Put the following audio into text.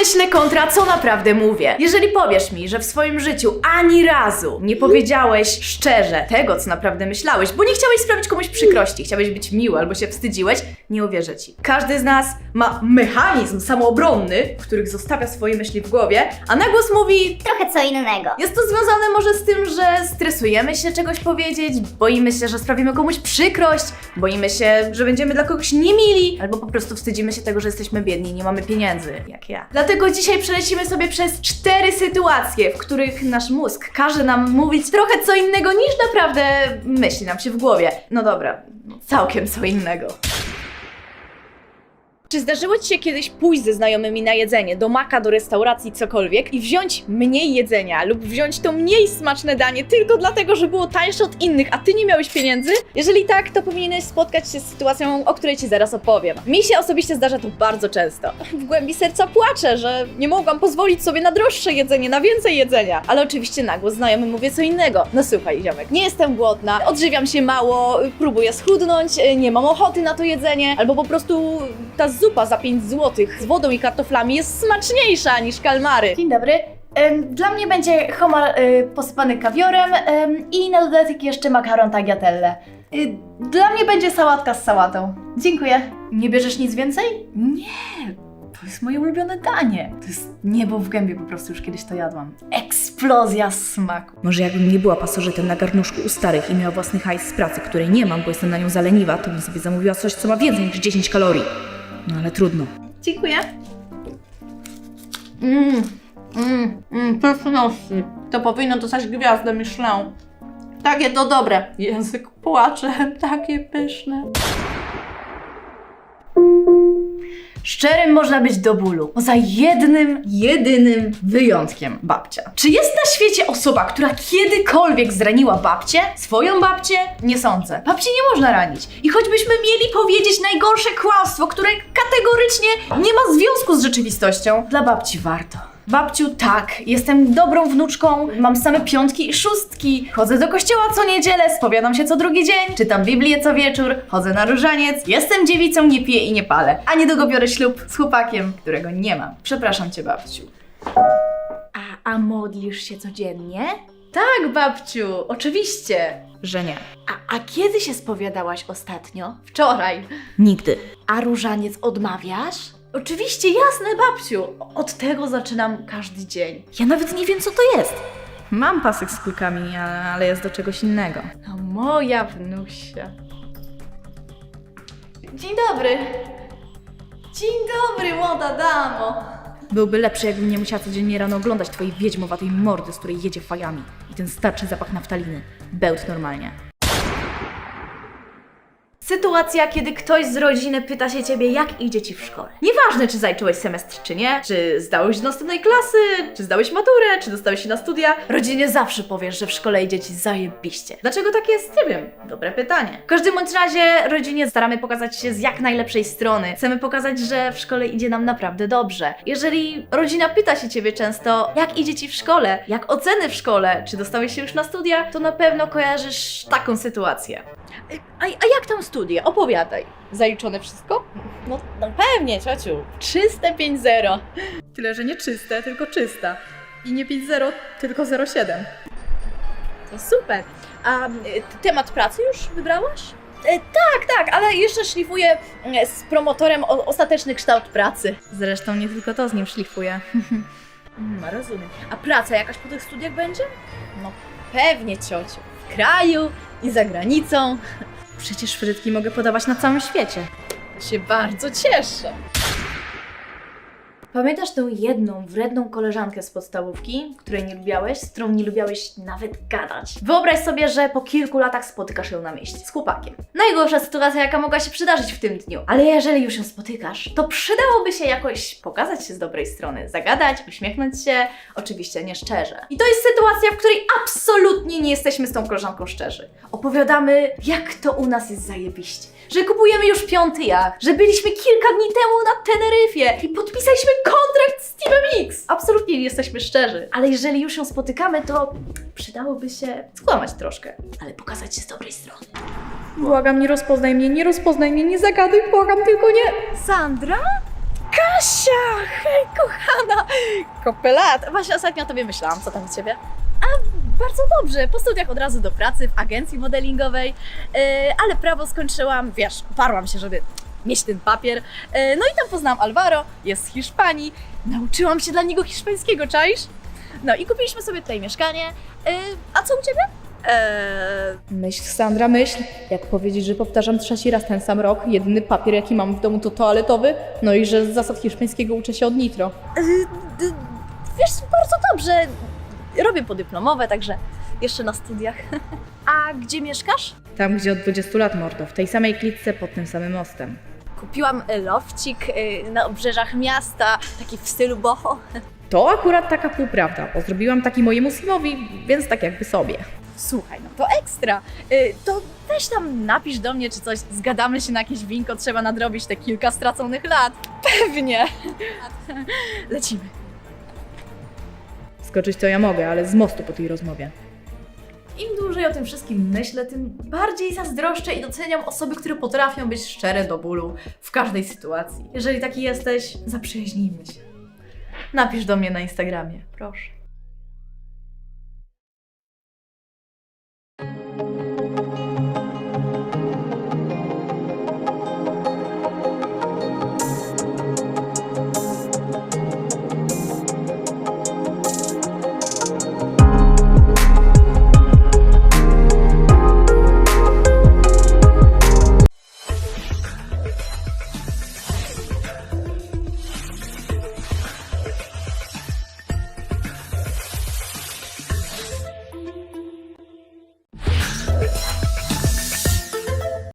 myślę kontra co naprawdę mówię. Jeżeli powiesz mi, że w swoim życiu ani razu nie powiedziałeś szczerze tego, co naprawdę myślałeś, bo nie chciałeś sprawić komuś przykrości, chciałeś być miły albo się wstydziłeś, nie uwierzę ci. Każdy z nas ma mechanizm samoobronny, w których zostawia swoje myśli w głowie, a na głos mówi Trochę co innego. jest to związane może z tym, że stresujemy się czegoś powiedzieć, boimy się, że sprawimy komuś przykrość, boimy się, że będziemy dla kogoś niemili, albo po prostu wstydzimy się tego, że jesteśmy biedni i nie mamy pieniędzy, jak ja. Dlatego dzisiaj przelecimy sobie przez cztery sytuacje, w których nasz mózg każe nam mówić trochę co innego niż naprawdę myśli nam się w głowie. No dobra, całkiem co innego. Czy zdarzyło Ci się kiedyś pójść ze znajomymi na jedzenie, do maka, do restauracji, cokolwiek i wziąć mniej jedzenia lub wziąć to mniej smaczne danie tylko dlatego, że było tańsze od innych, a Ty nie miałeś pieniędzy? Jeżeli tak, to powinieneś spotkać się z sytuacją, o której Ci zaraz opowiem. Mi się osobiście zdarza to bardzo często. W głębi serca płaczę, że nie mogłam pozwolić sobie na droższe jedzenie, na więcej jedzenia. Ale oczywiście na głos znajomy mówię co innego. No słuchaj, ziomek, nie jestem głodna, odżywiam się mało, próbuję schudnąć, nie mam ochoty na to jedzenie, albo po prostu ta zupa za 5 zł z wodą i kartoflami jest smaczniejsza niż kalmary. Dzień dobry. Em, Dla mnie będzie homar y, posypany kawiorem em, i na dodatek jeszcze makaron tagliatelle. Y, Dla mnie będzie sałatka z sałatą. Dziękuję. Nie bierzesz nic więcej? Nie, to jest moje ulubione danie. To jest niebo w gębie, po prostu już kiedyś to jadłam. Eksplozja smaku. Może jakbym nie była pasożytem na garnuszku u starych i miała własny hajs z pracy, której nie mam, bo jestem na nią zaleniwa, to bym sobie zamówiła coś, co ma więcej niż 10 kalorii. No ale trudno. Dziękuję. Mmm, mmm, mmm, pyszności. To powinno dostać gwiazdę Michelin. Takie to dobre. Język płacze, takie pyszne. Szczerym można być do bólu, poza jednym, jedynym wyjątkiem babcia. Czy jest na świecie osoba, która kiedykolwiek zraniła babcię? Swoją babcię? Nie sądzę. Babci nie można ranić. I choćbyśmy mieli powiedzieć najgorsze kłamstwo, które kategorycznie nie ma związku z rzeczywistością, dla babci warto. Babciu, tak, jestem dobrą wnuczką, mam same piątki i szóstki, chodzę do kościoła co niedzielę, spowiadam się co drugi dzień, czytam Biblię co wieczór, chodzę na różaniec, jestem dziewicą, nie piję i nie palę, a niedługo biorę ślub z chłopakiem, którego nie mam. Przepraszam cię, babciu. A, a modlisz się codziennie? Tak, babciu, oczywiście. Że nie. A, a kiedy się spowiadałaś ostatnio? Wczoraj. Nigdy. A różaniec odmawiasz? Oczywiście, jasne, babciu. Od tego zaczynam każdy dzień. Ja nawet nie wiem, co to jest. Mam pasek z kulkami, ale jest do czegoś innego. No moja wnusia. Dzień dobry. Dzień dobry, młoda damo. Byłby lepszy, jakbym nie musiała codziennie rano oglądać twojej wiedźmowatej mordy, z której jedzie fajami. I ten starczy zapach naftaliny. Bełt normalnie. Sytuacja, kiedy ktoś z rodziny pyta się ciebie, jak idzie ci w szkole. Nieważne, czy zaliczyłeś semestr, czy nie, czy zdałeś do następnej klasy, czy zdałeś maturę, czy dostałeś się na studia. Rodzinie zawsze powiesz, że w szkole idzie ci zajebiście. Dlaczego tak jest? Nie wiem. Dobre pytanie. W każdym bądź razie rodzinie staramy pokazać się z jak najlepszej strony. Chcemy pokazać, że w szkole idzie nam naprawdę dobrze. Jeżeli rodzina pyta się ciebie często, jak idzie ci w szkole, jak oceny w szkole, czy dostałeś się już na studia, to na pewno kojarzysz taką sytuację. A, a jak tam studia? Opowiadaj. Zaliczone wszystko? No, no pewnie, ciociu. Czyste 5-0. Tyle, że nie czyste, tylko czysta. I nie 5-0, tylko 0,7. To super. A y, temat pracy już wybrałaś? E, tak, tak, ale jeszcze szlifuję e, z promotorem o, ostateczny kształt pracy. Zresztą nie tylko to z nim szlifuję. Mm, rozumiem. A praca jakaś po tych studiach będzie? No pewnie, ciociu. W kraju i za granicą. Przecież frytki mogę podawać na całym świecie. Się bardzo cieszę. Pamiętasz tę jedną wredną koleżankę z podstawówki, której nie lubiałeś, z którą nie lubiałeś nawet gadać? Wyobraź sobie, że po kilku latach spotykasz ją na mieście z chłopakiem. Najgorsza sytuacja, jaka mogła się przydarzyć w tym dniu. Ale jeżeli już ją spotykasz, to przydałoby się jakoś pokazać się z dobrej strony, zagadać, uśmiechnąć się, oczywiście nie szczerze. I to jest sytuacja, w której absolutnie nie jesteśmy z tą koleżanką szczerzy. Opowiadamy, jak to u nas jest zajebiście że kupujemy już piąty jacht, że byliśmy kilka dni temu na Teneryfie i podpisaliśmy kontrakt z Teamem X. Absolutnie nie jesteśmy szczerzy. Ale jeżeli już ją spotykamy, to przydałoby się skłamać troszkę, ale pokazać się z dobrej strony. Błagam, nie rozpoznaj mnie, nie rozpoznaj mnie, nie zagaduj, błagam, tylko nie. Sandra? Kasia! Hej, kochana! Kopelat! Właśnie ostatnio o tobie myślałam. Co tam u ciebie? A, bardzo dobrze. Po studiach od razu do pracy w agencji modelingowej, yy, ale prawo skończyłam, wiesz, parłam się, żeby mieć ten papier. Yy, no i tam poznałam Alvaro, jest z Hiszpanii. Nauczyłam się dla niego hiszpańskiego, czaisz? No i kupiliśmy sobie tutaj mieszkanie. Yy, a co u ciebie? Eee, myśl, Sandra, myśl. Jak powiedzieć, że powtarzam trzeci raz ten sam rok, jedyny papier, jaki mam w domu, to toaletowy, no i że z zasad hiszpańskiego uczę się od nitro. wiesz, bardzo dobrze. Robię podyplomowe, także jeszcze na studiach. A gdzie mieszkasz? Tam, gdzie od 20 lat, mordo, w tej samej klitce pod tym samym mostem. Kupiłam e, lofcik y, na obrzeżach miasta, taki w stylu boho. To akurat taka półprawda, bo zrobiłam taki mojemu sinowi, więc tak jakby sobie. Słuchaj, no to ekstra. Y, to weź tam napisz do mnie czy coś, zgadamy się na jakieś winko, trzeba nadrobić te kilka straconych lat. Pewnie. Lecimy. Skoczyć to ja mogę, ale z mostu po tej rozmowie. Im dłużej o tym wszystkim myślę, tym bardziej zazdroszczę i doceniam osoby, które potrafią być szczere do bólu w każdej sytuacji. Jeżeli taki jesteś, zaprzyjaźnijmy się. Napisz do mnie na Instagramie, proszę.